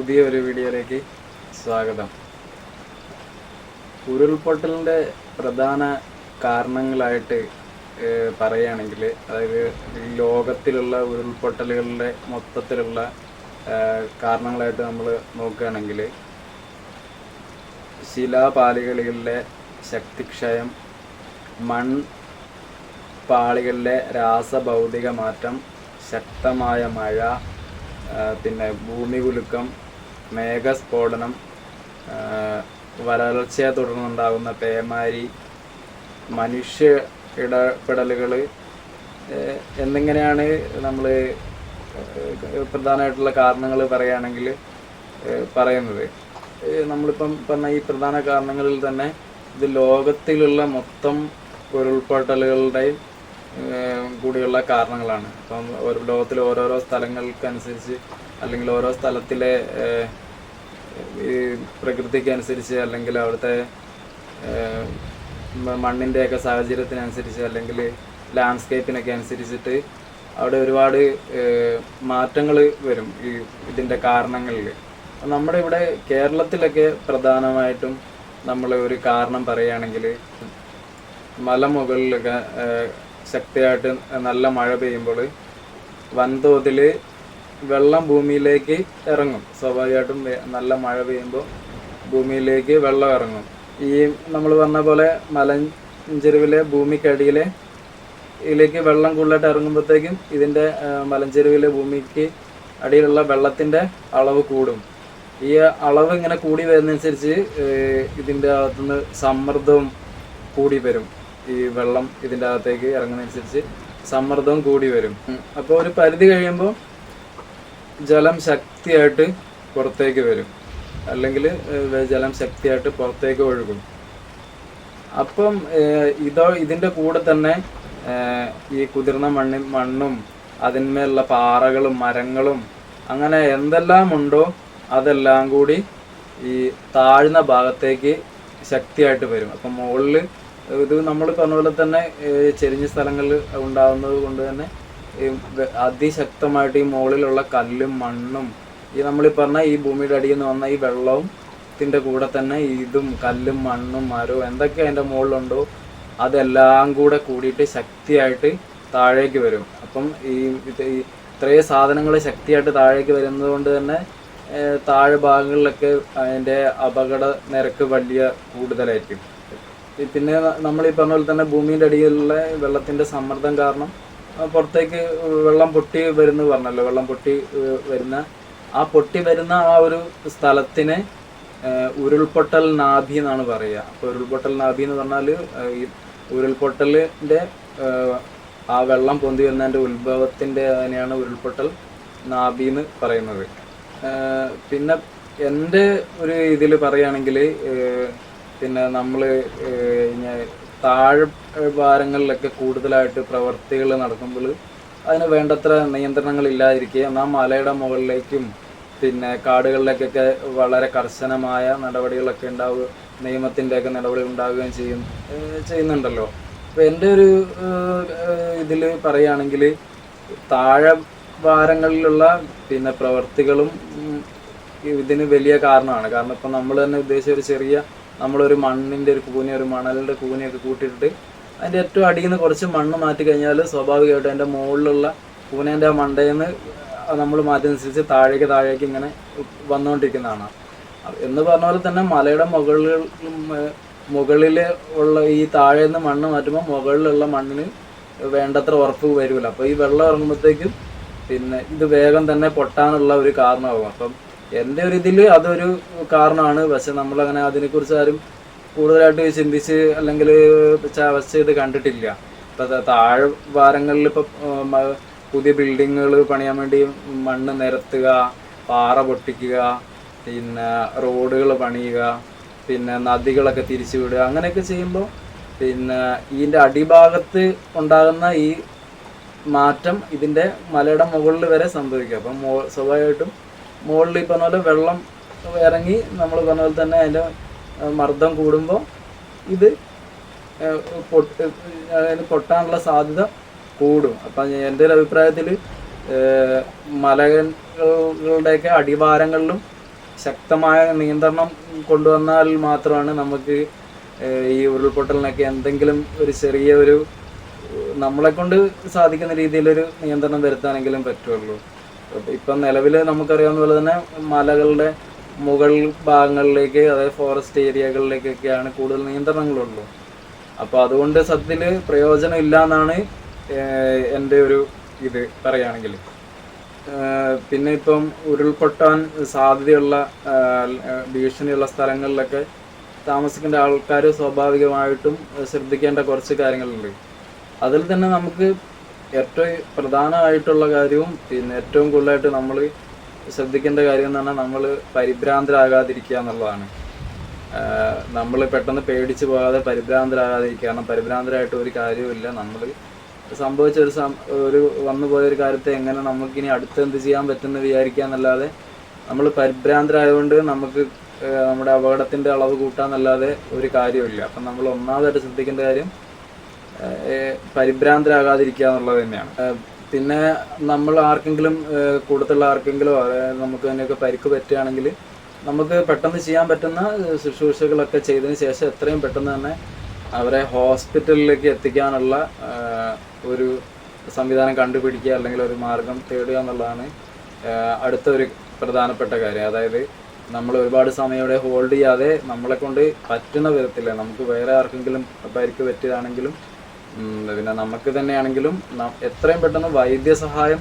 പുതിയ ഒരു വീഡിയോയിലേക്ക് സ്വാഗതം. ഉരുൾപൊട്ടലിന്റെ പ്രധാന കാരണങ്ങളായിട്ട് പറയുകയാണെങ്കിൽ അതായത് ലോകത്തിലുള്ള ഉരുൾപൊട്ടലുകളുടെ മൊത്തത്തിലുള്ള കാരണങ്ങളായിട്ട് നമ്മൾ നോക്കുകയാണെങ്കിൽ ശിലാപാളികളിലെ ശക്തിക്ഷയം മൺ പാളികളിലെ രാസഭൗതിക മാറ്റം ശക്തമായ മഴ പിന്നെ ഭൂമി കുലുക്കം മേഘസ്ഫോടനം വരൾച്ചയെ തുടർന്നുണ്ടാകുന്ന പേമാരി മനുഷ്യ ഇടപെടലുകൾ എന്നിങ്ങനെയാണ് നമ്മൾ പ്രധാനമായിട്ടുള്ള കാരണങ്ങൾ പറയുകയാണെങ്കിൽ പറയുന്നത്. നമ്മളിപ്പം പറഞ്ഞ ഈ പ്രധാന കാരണങ്ങളിൽ തന്നെ ഇത് ലോകത്തിലുള്ള മൊത്തം ഉരുൾപൊട്ടലുകളുടെയും കൂടിയുള്ള കാരണങ്ങളാണ്. അപ്പം ലോകത്തിലെ ഓരോരോ സ്ഥലങ്ങൾക്കനുസരിച്ച് അല്ലെങ്കിൽ ഓരോ സ്ഥലത്തിലെ ഈ പ്രകൃതിക്കനുസരിച്ച് അല്ലെങ്കിൽ അവിടുത്തെ മണ്ണിന്റെയൊക്കെ സാഹചര്യത്തിനനുസരിച്ച് അല്ലെങ്കിൽ ലാൻഡ്സ്കേപ്പിനൊക്കെ അനുസരിച്ചിട്ട് അവിടെ ഒരുപാട് മാറ്റങ്ങൾ വരും ഈ ഇതിന്റെ കാരണങ്ങളിൽ നമ്മുടെ ഇവിടെ കേരളത്തിലൊക്കെ പ്രധാനമായിട്ടും നമ്മൾ ഒരു കാരണം പറയുകയാണെങ്കിൽ മലമുകളിലൊക്കെ ശക്തിയായിട്ട് നല്ല മഴ പെയ്യുമ്പോൾ വൻതോതിൽ വെള്ളം ഭൂമിയിലേക്ക് ഇറങ്ങും. സ്വാഭാവികമായിട്ടും നല്ല മഴ പെയ്യുമ്പോൾ ഭൂമിയിലേക്ക് വെള്ളം ഇറങ്ങും. ഈ നമ്മൾ പറഞ്ഞ പോലെ മലഞ്ചെരുവിലെ ഭൂമിക്കടിയിലെ ഇതിലേക്ക് വെള്ളം കൂടുതലായിട്ട് ഇറങ്ങുമ്പോഴത്തേക്കും ഇതിന്റെ മലഞ്ചെരുവിലെ ഭൂമിക്ക് അടിയിലുള്ള വെള്ളത്തിന്റെ അളവ് കൂടും. ഈ അളവ് ഇങ്ങനെ കൂടി വരുന്നതനുസരിച്ച് ഇതിന്റെ അകത്തുനിന്ന് സമ്മർദ്ദവും കൂടി വരും. ഈ വെള്ളം ഇതിന്റെ അകത്തേക്ക് ഇറങ്ങുന്നതനുസരിച്ച് സമ്മർദ്ദവും കൂടി വരും. അപ്പോൾ ഒരു പരിധി കഴിയുമ്പോൾ ജലം ശക്തിയായിട്ട് പുറത്തേക്ക് വരും. അല്ലെങ്കിൽ ജലം ശക്തിയായിട്ട് പുറത്തേക്ക് ഒഴുകും. അപ്പം ഇതോ ഇതിന്റെ കൂടെ തന്നെ ഈ കുതിർന്ന മണ്ണി മണ്ണും അതിന്മേലുള്ള പാറകളും മരങ്ങളും അങ്ങനെ എന്തെല്ലാം ഉണ്ടോ അതെല്ലാം കൂടി ഈ താഴ്ന്ന ഭാഗത്തേക്ക് ശക്തിയായിട്ട് വരും. അപ്പം മുകളിൽ ഇത് നമ്മൾ പറഞ്ഞ പോലെ തന്നെ ചെരിഞ്ഞ സ്ഥലങ്ങളിൽ ഉണ്ടാകുന്നത് കൊണ്ട് തന്നെ അതിശക്തമായിട്ട് ഈ മുകളിലുള്ള കല്ലും മണ്ണും ഈ നമ്മൾ പറഞ്ഞ ഈ ഭൂമിയുടെ അടിയിൽ നിന്ന് വന്ന ഈ വെള്ളവും ത്തിന്റെ കൂടെ തന്നെ ഇതും കല്ലും മണ്ണും മരവും എന്തൊക്കെ അതിന്റെ മുകളിലുണ്ടോ അതെല്ലാം കൂടെ കൂടിയിട്ട് ശക്തിയായിട്ട് താഴേക്ക് വരും. അപ്പം ഈ ഇത് ഈ ഇത്രയും സാധനങ്ങൾ ശക്തിയായിട്ട് താഴേക്ക് വരുന്നത് കൊണ്ട് തന്നെ താഴെ ഭാഗങ്ങളിലൊക്കെ അതിന്റെ അപകട നിരക്ക് വലിയ കൂടുതലായിരിക്കും. പിന്നെ നമ്മൾ ഈ പറഞ്ഞ പോലെ തന്നെ ഭൂമിയുടെ അടിയിലുള്ള വെള്ളത്തിന്റെ സമ്മർദ്ദം കാരണം പുറത്തേക്ക് വെള്ളം പൊട്ടി വരുന്നു പറഞ്ഞല്ലോ. വെള്ളം പൊട്ടി വരുന്ന. ആ പൊട്ടി വരുന്ന ആ ഒരു സ്ഥലത്തിനെ ഉരുൾപൊട്ടൽ നാഭി എന്നാണ് പറയുക. അപ്പോൾ ഉരുൾപൊട്ടൽ നാഭി എന്ന് പറഞ്ഞാൽ ഈ ഉരുൾപൊട്ടലിന്റെ ആ വെള്ളം പൊന്തി വരുന്നതിന്റെ ഉത്ഭവത്തിന്റെ അതിനെയാണ് ഉരുൾപൊട്ടൽ നാഭി എന്ന് പറയുന്നത്. പിന്നെ എന്റെ ഒരു ഇതിൽ പറയുകയാണെങ്കിൽ പിന്നെ നമ്മൾ താഴെ ഭാരങ്ങളിലൊക്കെ കൂടുതലായിട്ട് പ്രവർത്തികൾ നടക്കുമ്പോൾ അതിന് വേണ്ടത്ര നിയന്ത്രണങ്ങൾ ഇല്ലാതിരിക്കുക എന്നാൽ മലയുടെ മുകളിലേക്കും പിന്നെ കാടുകളിലേക്കൊക്കെ വളരെ കർശനമായ നടപടികളൊക്കെ ഉണ്ടാവുക നിയമത്തിന്റെയൊക്കെ നടപടി ഉണ്ടാവുകയും ചെയ്യും ചെയ്യുന്നുണ്ടല്ലോ. അപ്പോൾ എന്റെ ഒരു ഇതിൽ പറയുകയാണെങ്കിൽ താഴെ ഭാരങ്ങളിലുള്ള പിന്നെ പ്രവർത്തികളും ഇതിന് വലിയ കാരണമാണ്. കാരണം ഇപ്പം നമ്മൾ തന്നെ ഉദ്ദേശിച്ച ഒരു ചെറിയ നമ്മളൊരു മണ്ണിന്റെ ഒരു കൂനി ഒരു മണലിന്റെ കൂനിയൊക്കെ കൂട്ടിയിട്ട് അതിന്റെ ഏറ്റവും അടിയിൽ നിന്ന് കുറച്ച് മണ്ണ് മാറ്റി കഴിഞ്ഞാൽ സ്വാഭാവികമായിട്ടും അതിന്റെ മുകളിലുള്ള കൂനേന്റെ ആ മണ്ടയിൽ നിന്ന് നമ്മൾ മാറ്റുന്നതനുസരിച്ച് താഴേക്ക് താഴേക്ക് ഇങ്ങനെ വന്നുകൊണ്ടിരിക്കുന്നതാണ്. എന്ന് പറഞ്ഞ പോലെ തന്നെ മലയുടെ മുകളിൽ മുകളിൽ ഉള്ള ഈ താഴെ നിന്ന് മണ്ണ് മാറ്റുമ്പോൾ മുകളിലുള്ള മണ്ണിന് വേണ്ടത്ര ഉറപ്പ് വരില്ല. അപ്പോൾ ഈ വെള്ളം ഇറങ്ങുമ്പോഴത്തേക്കും പിന്നെ ഇത് വേഗം തന്നെ പൊട്ടാനുള്ള ഒരു കാരണമാകും. അപ്പം എന്റെ ഒരു ഇതിൽ അതൊരു കാരണമാണ്. പക്ഷെ നമ്മളങ്ങനെ അതിനെക്കുറിച്ച് ആരും കൂടുതലായിട്ട് ചിന്തിച്ച് അല്ലെങ്കിൽ ചർച്ച ചെയ്ത് കണ്ടിട്ടില്ല. ഇപ്പം താഴെ വാരങ്ങളിൽ ഇപ്പം പുതിയ ബിൽഡിങ്ങുകൾ പണിയാൻ വേണ്ടി മണ്ണ് നിരത്തുക പാറ പൊട്ടിക്കുക പിന്നെ റോഡുകൾ പണിയുക പിന്നെ നദികളൊക്കെ തിരിച്ചു വിടുക അങ്ങനെയൊക്കെ ചെയ്യുമ്പോൾ പിന്നെ ഇതിന്റെ അടിഭാഗത്ത് ഉണ്ടാകുന്ന ഈ മാറ്റം ഇതിന്റെ മലയുടെ മുകളിൽ വരെ സംഭവിക്കുക അപ്പം സ്വാഭാവികമായിട്ടും മുകളിൽ ഈ പറഞ്ഞ പോലെ വെള്ളം ഇറങ്ങി നമ്മൾ പറഞ്ഞ പോലെ തന്നെ അതിന്റെ മർദ്ദം കൂടുമ്പോൾ ഇത് പൊട്ട് അതിന് പൊട്ടാനുള്ള സാധ്യത കൂടും. അപ്പം എന്റെ ഒരു അഭിപ്രായത്തിൽ മലകളുടെയൊക്കെ അടിവാരങ്ങളിലും ശക്തമായ നിയന്ത്രണം കൊണ്ടുവന്നാൽ മാത്രമാണ് നമുക്ക് ഈ ഉരുൾപൊട്ടലിനൊക്കെ എന്തെങ്കിലും ഒരു ചെറിയ ഒരു നമ്മളെ കൊണ്ട് സാധിക്കുന്ന രീതിയിലൊരു നിയന്ത്രണം വരുത്താനെങ്കിലും പറ്റുള്ളൂ. ഇപ്പം- നിലവിൽ നമുക്കറിയാവുന്ന പോലെ തന്നെ മലകളുടെ മുകൾ ഭാഗങ്ങളിലേക്ക് അതായത് ഫോറസ്റ്റ് ഏരിയകളിലേക്കൊക്കെയാണ് കൂടുതൽ നിയന്ത്രണങ്ങളുള്ളൂ അപ്പോൾ അതുകൊണ്ട് സത്യത്തിൽ പ്രയോജനം ഇല്ല എന്നാണ് എന്റെ ഒരു ഇത് പറയുകയാണെങ്കിൽ. പിന്നെ ഇപ്പം ഉരുൾപൊട്ടാൻ സാധ്യതയുള്ള ഭീഷണിയുള്ള സ്ഥലങ്ങളിലൊക്കെ താമസിക്കേണ്ട ആൾക്കാർ സ്വാഭാവികമായിട്ടും ശ്രദ്ധിക്കേണ്ട കുറച്ച് കാര്യങ്ങളുണ്ട്. അതിൽ തന്നെ നമുക്ക് ഏറ്റവും പ്രധാനമായിട്ടുള്ള കാര്യവും പിന്നെ ഏറ്റവും കൂടുതലായിട്ട് നമ്മൾ ശ്രദ്ധിക്കേണ്ട കാര്യം എന്ന് പറഞ്ഞാൽ നമ്മൾ പരിഭ്രാന്തരാകാതിരിക്കുക എന്നുള്ളതാണ്. നമ്മൾ പെട്ടെന്ന് പേടിച്ച് പോകാതെ പരിഭ്രാന്തരാകാതിരിക്കുക. കാരണം പരിഭ്രാന്തരായിട്ട് ഒരു കാര്യവുമില്ല. നമ്മൾ സംഭവിച്ച ഒരു ഒരു വന്നു പോയ ഒരു കാര്യത്തെ എങ്ങനെ നമുക്കിനി അടുത്ത് എന്ത് ചെയ്യാൻ പറ്റുമെന്ന് വിചാരിക്കുക എന്നല്ലാതെ നമ്മൾ പരിഭ്രാന്തരായതുകൊണ്ട് നമുക്ക് നമ്മുടെ അപകടത്തിന്റെ അളവ് കൂട്ടാന്നല്ലാതെ ഒരു കാര്യമില്ല അപ്പം നമ്മൾ ഒന്നാമതായിട്ട് ശ്രദ്ധിക്കേണ്ട കാര്യം പരിഭ്രാന്തരാകാതിരിക്കുക എന്നുള്ളത് തന്നെയാണ്. പിന്നെ നമ്മൾ ആർക്കെങ്കിലും കൂടുതലുള്ള ആർക്കെങ്കിലും നമുക്ക് അതിനൊക്കെ പരിക്ക് പറ്റുകയാണെങ്കിൽ നമുക്ക് പെട്ടെന്ന് ചെയ്യാൻ പറ്റുന്ന ശുശ്രൂഷകളൊക്കെ ചെയ്തതിന് ശേഷം എത്രയും പെട്ടെന്ന് തന്നെ അവരെ ഹോസ്പിറ്റലിലേക്ക് എത്തിക്കാനുള്ള ഒരു സംവിധാനം കണ്ടുപിടിക്കുക അല്ലെങ്കിൽ ഒരു മാർഗം തേടുക എന്നുള്ളതാണ് അടുത്ത ഒരു പ്രധാനപ്പെട്ട കാര്യം. അതായത് നമ്മൾ ഒരുപാട് സമയം ഇവിടെ ഹോൾഡ് ചെയ്യാതെ നമ്മളെ കൊണ്ട് പറ്റുന്ന വിധത്തിൽ നമുക്ക് വേറെ ആർക്കെങ്കിലും പരിക്ക് പറ്റിയതാണെങ്കിലും പിന്നെ നമുക്ക് തന്നെയാണെങ്കിലും എത്രയും പെട്ടെന്ന് വൈദ്യസഹായം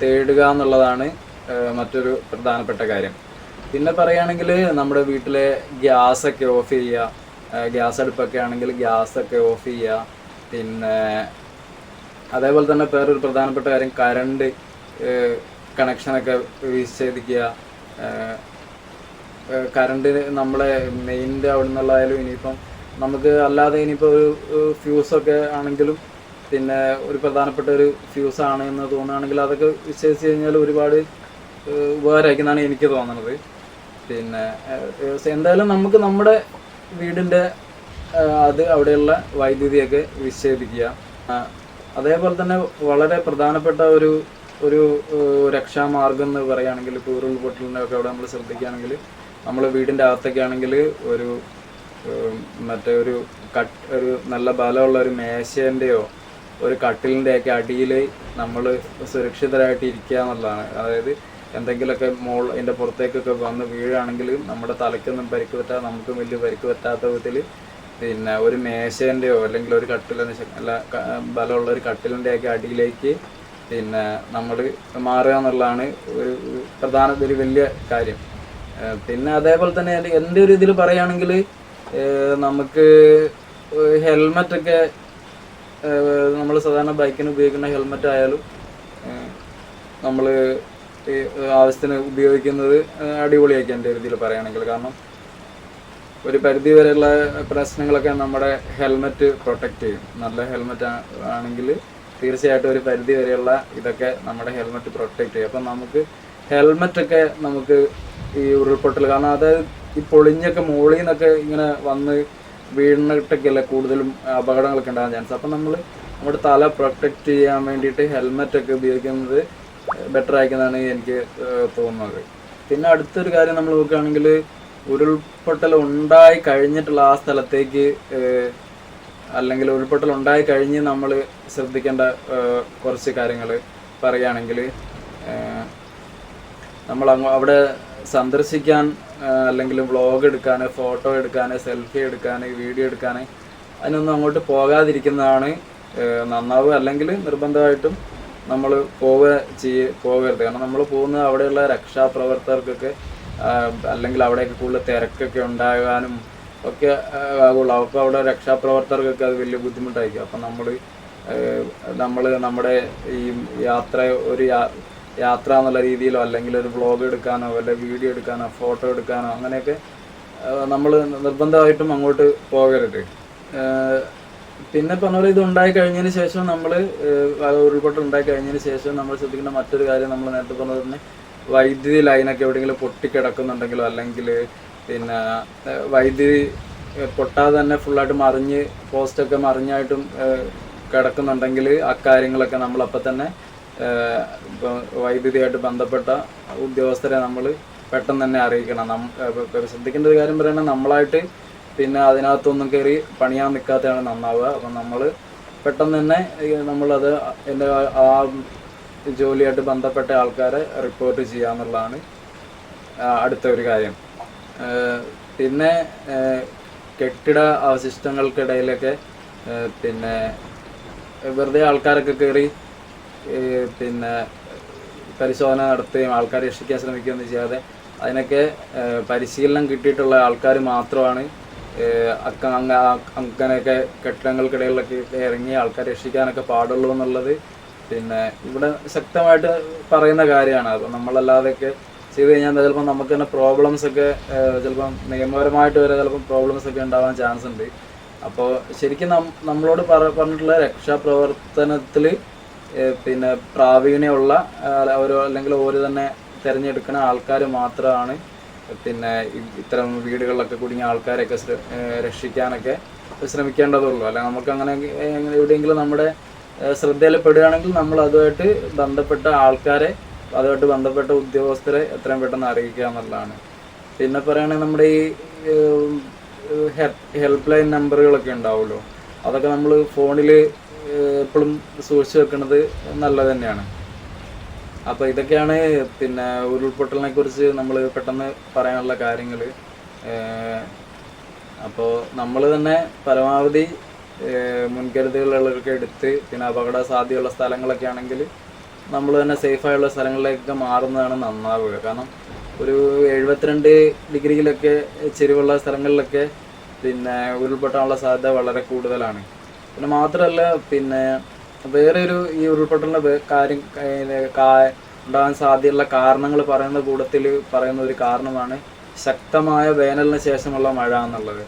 തേടുക എന്നുള്ളതാണ് മറ്റൊരു പ്രധാനപ്പെട്ട കാര്യം. പിന്നെ പറയുകയാണെങ്കിൽ നമ്മുടെ വീട്ടിലെ ഗ്യാസൊക്കെ ഓഫ് ചെയ്യുക ഗ്യാസ് അടുപ്പൊക്കെ ആണെങ്കിൽ ഗ്യാസൊക്കെ ഓഫ് ചെയ്യുക പിന്നെ അതേപോലെ തന്നെ വേറൊരു പ്രധാനപ്പെട്ട കാര്യം കറണ്ട് കണക്ഷനൊക്കെ വിച്ഛേദിക്കുക കറണ്ട് നമ്മളെ മെയിന്റെ അവിടെ നിന്നുള്ളതായാലും ഇനിയിപ്പം നമുക്ക് അല്ലാതെ ഇനിയിപ്പോൾ ഒരു ഫ്യൂസൊക്കെ ആണെങ്കിലും പിന്നെ ഒരു പ്രധാനപ്പെട്ട ഒരു ഫ്യൂസ് ആണ് എന്ന് തോന്നുകയാണെങ്കിൽ അതൊക്കെ വിശ്വസിച്ച് കഴിഞ്ഞാൽ ഒരുപാട് ഉപകാരമായിരിക്കുന്നതാണ് എനിക്ക് തോന്നുന്നത്. പിന്നെ എന്തായാലും നമുക്ക് നമ്മുടെ വീടിന്റെ അത് അവിടെയുള്ള വൈദ്യുതിയൊക്കെ വിച്ഛേദിക്കുക. അതേപോലെ തന്നെ വളരെ പ്രധാനപ്പെട്ട ഒരു ഒരു രക്ഷാമാർഗം എന്ന് പറയുകയാണെങ്കിൽ ഇപ്പോൾ ഉരുൾപൊട്ടലിന്റെ ഒക്കെ അവിടെ നമ്മൾ ശ്രദ്ധിക്കുകയാണെങ്കിൽ നമ്മൾ വീടിന്റെ അകത്തൊക്കെ ആണെങ്കിൽ ഒരു മറ്റേ ഒരു കട്ട് ഒരു നല്ല ബലമുള്ള ഒരു മേശേന്റെയോ ഒരു കട്ടിലിന്റെയൊക്കെ അടിയിൽ നമ്മൾ സുരക്ഷിതരായിട്ട് ഇരിക്കുക എന്നുള്ളതാണ്. അതായത് എന്തെങ്കിലുമൊക്കെ മോൾ അതിന്റെ പുറത്തേക്കൊക്കെ വന്ന് വീഴുകയാണെങ്കിൽ നമ്മുടെ തലയ്ക്കൊന്നും പരിക്ക് പറ്റാതെ നമുക്കും വലിയ പരിക്ക് പറ്റാത്ത വിധത്തിൽ പിന്നെ ഒരു മേശേന്റെയോ അല്ലെങ്കിൽ ഒരു കട്ടിലെന്ന് അല്ല ക- ബലമുള്ള ഒരു കട്ടിലിന്റെയൊക്കെ അടിയിലേക്ക് പിന്നെ നമ്മൾ മാറുക എന്നുള്ളതാണ് ഒരു പ്രധാന ഒരു വലിയ കാര്യം. പിന്നെ അതേപോലെ തന്നെ എന്റെ ഒരു ഇതിൽ പറയുകയാണെങ്കിൽ നമുക്ക് ഹെൽമെറ്റ് ഒക്കെ നമ്മൾ സാധാരണ ബൈക്കിന് ഉപയോഗിക്കുന്ന ഹെൽമെറ്റ് ആയാലും നമ്മൾ ആവശ്യത്തിന് ഉപയോഗിക്കുന്നത് അടിപൊളിയാക്കി എന്റെ രീതിയിൽ പറയുകയാണെങ്കിൽ കാരണം ഒരു പരിധി വരെയുള്ള പ്രശ്നങ്ങളൊക്കെ നമ്മുടെ ഹെൽമെറ്റ് പ്രൊട്ടക്റ്റ് ചെയ്യും. നല്ല ഹെൽമെറ്റ് ആണെങ്കിൽ തീർച്ചയായിട്ടും ഒരു പരിധി വരെയുള്ള ഇതൊക്കെ നമ്മുടെ ഹെൽമെറ്റ് പ്രൊട്ടക്റ്റ് ചെയ്യും. അപ്പം നമുക്ക് ഹെൽമെറ്റൊക്കെ നമുക്ക് ഈ ഉരുൾപൊട്ടൽ കാരണം അതായത് ഈ പൊളിഞ്ഞൊക്കെ മുകളിൽ നിന്നൊക്കെ ഇങ്ങനെ വന്ന് വീണിട്ടൊക്കെയല്ലേ കൂടുതലും അപകടങ്ങളൊക്കെ ഉണ്ടാകാൻ ചാൻസ് അപ്പം നമ്മൾ നമ്മുടെ തല പ്രൊട്ടക്റ്റ് ചെയ്യാൻ വേണ്ടിയിട്ട് ഹെൽമെറ്റ് ഒക്കെ ഉപയോഗിക്കുന്നത് ബെറ്റർ ആയിരിക്കുന്നതാണ് എനിക്ക് തോന്നുന്നത്. പിന്നെ അടുത്തൊരു കാര്യം നമ്മൾ നോക്കുകയാണെങ്കിൽ ഉരുൾപൊട്ടൽ ഉണ്ടായി കഴിഞ്ഞിട്ടുള്ള ആ സ്ഥലത്തേക്ക് അല്ലെങ്കിൽ ഉരുൾപൊട്ടൽ ഉണ്ടായി കഴിഞ്ഞ് നമ്മൾ ശ്രദ്ധിക്കേണ്ട കുറച്ച് കാര്യങ്ങൾ പറയുകയാണെങ്കിൽ നമ്മൾ അവിടെ സന്ദർശിക്കാൻ അല്ലെങ്കിൽ വ്ളോഗ് എടുക്കാൻ ഫോട്ടോ എടുക്കാൻ സെൽഫി എടുക്കാൻ വീഡിയോ എടുക്കാൻ അതിനൊന്നും അങ്ങോട്ട് പോകാതിരിക്കുന്നതാണ് നന്നാവുക അല്ലെങ്കിൽ നിർബന്ധമായിട്ടും നമ്മൾ പോവുക ചെയ്യ പോകരുത്. കാരണം നമ്മൾ പോകുന്നത് അവിടെയുള്ള രക്ഷാപ്രവർത്തകർക്കൊക്കെ അല്ലെങ്കിൽ അവിടെയൊക്കെ കൂടുതൽ തിരക്കൊക്കെ ഉണ്ടാകാനും ഒക്കെ ആകുള്ളൂ. അപ്പോൾ അവിടെ രക്ഷാപ്രവർത്തകർക്കൊക്കെ അത് വലിയ ബുദ്ധിമുട്ടായിരിക്കും. അപ്പം നമ്മൾ നമ്മൾ നമ്മുടെ ഈ യാത്ര ഒരു യാത്ര എന്നുള്ള രീതിയിലോ അല്ലെങ്കിൽ ഒരു വ്ളോഗ് എടുക്കാനോ വല്ല വീഡിയോ എടുക്കാനോ ഫോട്ടോ എടുക്കാനോ അങ്ങനെയൊക്കെ നമ്മൾ നിർബന്ധമായിട്ടും അങ്ങോട്ട് പോകരുത്. പിന്നെ പറഞ്ഞ പോലെ ഇത് ഉണ്ടായി കഴിഞ്ഞതിന് ശേഷം നമ്മൾ ഉരുൾപൊട്ടൽ ഉണ്ടായി കഴിഞ്ഞതിന് ശേഷം നമ്മൾ ശ്രദ്ധിക്കേണ്ട മറ്റൊരു കാര്യം നമ്മൾ നേരത്തെ പറഞ്ഞത് തന്നെ വൈദ്യുതി ലൈനൊക്കെ എവിടെയെങ്കിലും പൊട്ടിക്കിടക്കുന്നുണ്ടെങ്കിലോ അല്ലെങ്കിൽ പിന്നെ വൈദ്യുതി പൊട്ടാതെ തന്നെ ഫുള്ളായിട്ട് മറിഞ്ഞ് പോസ്റ്റൊക്കെ മറിഞ്ഞായിട്ടും കിടക്കുന്നുണ്ടെങ്കിൽ അക്കാര്യങ്ങളൊക്കെ നമ്മളപ്പം തന്നെ വൈദ്യുതിയായിട്ട് ബന്ധപ്പെട്ട ഉദ്യോഗസ്ഥരെ നമ്മൾ പെട്ടെന്ന് തന്നെ അറിയിക്കണം. നം ശ്രദ്ധിക്കേണ്ട ഒരു കാര്യം പറയുന്നത് നമ്മളായിട്ട് പിന്നെ അതിനകത്തൊന്നും കയറി പണിയാൻ നിൽക്കാത്തതാണ് നന്നാവുക. അപ്പം നമ്മൾ പെട്ടെന്ന് തന്നെ നമ്മളത് എന്റെ ആ ജോലിയായിട്ട് ബന്ധപ്പെട്ട ആൾക്കാരെ റിപ്പോർട്ട് ചെയ്യാന്നുള്ളതാണ് അടുത്ത ഒരു കാര്യം. പിന്നെ കെട്ടിട അവശിഷ്ടങ്ങൾക്കിടയിലൊക്കെ പിന്നെ വെറുതെ ആൾക്കാരൊക്കെ കയറി പിന്നെ പരിശോധന നടത്തുകയും ആൾക്കാരെ രക്ഷിക്കാൻ ശ്രമിക്കുകയൊന്നും ചെയ്യാതെ അതിനൊക്കെ പരിശീലനം കിട്ടിയിട്ടുള്ള ആൾക്കാർ മാത്രമാണ് അക്ക അങ്ങ അങ്ങനെയൊക്കെ കെട്ടിടങ്ങൾക്കിടയിലൊക്കെ ഇറങ്ങി ആൾക്കാരെ രക്ഷിക്കാനൊക്കെ പാടുള്ളൂ എന്നുള്ളത്. പിന്നെ ഇവിടെ ശക്തമായിട്ട് പറയുന്ന കാര്യമാണ്. അപ്പം നമ്മളല്ലാതെയൊക്കെ ചെയ്ത് കഴിഞ്ഞാൽ ചിലപ്പോൾ നമുക്ക് തന്നെ പ്രോബ്ലംസ് ഒക്കെ ചിലപ്പം നിയമപരമായിട്ട് വരെ ചിലപ്പം പ്രോബ്ലംസ് ഒക്കെ ഉണ്ടാവാൻ ചാൻസ് ഉണ്ട്. അപ്പോൾ ശരിക്കും നമ്മളോട് പറ പറഞ്ഞിട്ടുള്ള രക്ഷാപ്രവർത്തനത്തിൽ പിന്നെ പ്രാവീണ്യമുള്ള ഓരോ അല്ലെങ്കിൽ ഓര് തന്നെ തിരഞ്ഞെടുക്കുന്ന ആൾക്കാർ മാത്രമാണ്. പിന്നെ ഇത്തരം വീടുകളിലൊക്കെ കുടുങ്ങിയ ആൾക്കാരെയൊക്കെ രക്ഷിക്കാനൊക്കെ ശ്രമിക്കേണ്ടതുള്ളൂ. അല്ല നമുക്ക് അങ്ങനെ എവിടെയെങ്കിലും നമ്മുടെ ശ്രദ്ധയിൽപ്പെടുകയാണെങ്കിൽ നമ്മൾ അതുമായിട്ട് ബന്ധപ്പെട്ട ആൾക്കാരെ അതുമായിട്ട് ബന്ധപ്പെട്ട ഉദ്യോഗസ്ഥരെ എത്രയും പെട്ടെന്ന് അറിയിക്കുക എന്നുള്ളതാണ്. പിന്നെ പറയുകയാണെങ്കിൽ നമ്മുടെ ഈ ഹെൽപ്പ് ലൈൻ നമ്പറുകളൊക്കെ ഉണ്ടാവുമല്ലോ. അതൊക്കെ നമ്മൾ ഫോണിൽ എപ്പോഴും സൂക്ഷിച്ച് വെക്കുന്നത് നല്ലത് തന്നെയാണ്. അപ്പോൾ ഇതൊക്കെയാണ് പിന്നെ ഉരുൾപൊട്ടലിനെ കുറിച്ച് നമ്മൾ പെട്ടെന്ന് പറയാനുള്ള കാര്യങ്ങൾ അപ്പോൾ നമ്മൾ തന്നെ പരമാവധി മുൻകരുതലുകളൊക്കെ എടുത്ത് പിന്നെ അപകട സാധ്യതയുള്ള സ്ഥലങ്ങളൊക്കെ ആണെങ്കിൽ നമ്മൾ തന്നെ സേഫായുള്ള സ്ഥലങ്ങളിലേക്കൊക്കെ മാറുന്നതാണ് നന്നാവുക. കാരണം ഒരു എഴുപത്തിരണ്ട് ഡിഗ്രിയിലൊക്കെ ചെരിവുള്ള സ്ഥലങ്ങളിലൊക്കെ പിന്നെ ഉരുൾപൊട്ടാനുള്ള സാധ്യത വളരെ കൂടുതലാണ്. പിന്നെ മാത്രമല്ല പിന്നെ വേറെ ഒരു ഈ ഉരുൾപൊട്ടലിന്റെ കാര്യം ഉണ്ടാകാൻ സാധ്യതയുള്ള കാരണങ്ങൾ പറയുന്ന കൂട്ടത്തിൽ പറയുന്ന ഒരു കാരണമാണ് ശക്തമായ വേനലിന് ശേഷമുള്ള മഴ എന്നുള്ളത്.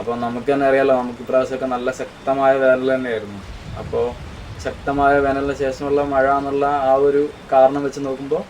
അപ്പോൾ നമുക്ക് തന്നെ അറിയാലോ നമുക്ക് ഇപ്രാവശ്യമൊക്കെ നല്ല ശക്തമായ വേനൽ തന്നെയായിരുന്നു. അപ്പോൾ ശക്തമായ വേനലിന് ശേഷമുള്ള മഴ എന്നുള്ള ആ ഒരു കാരണം വെച്ച് നോക്കുമ്പോൾ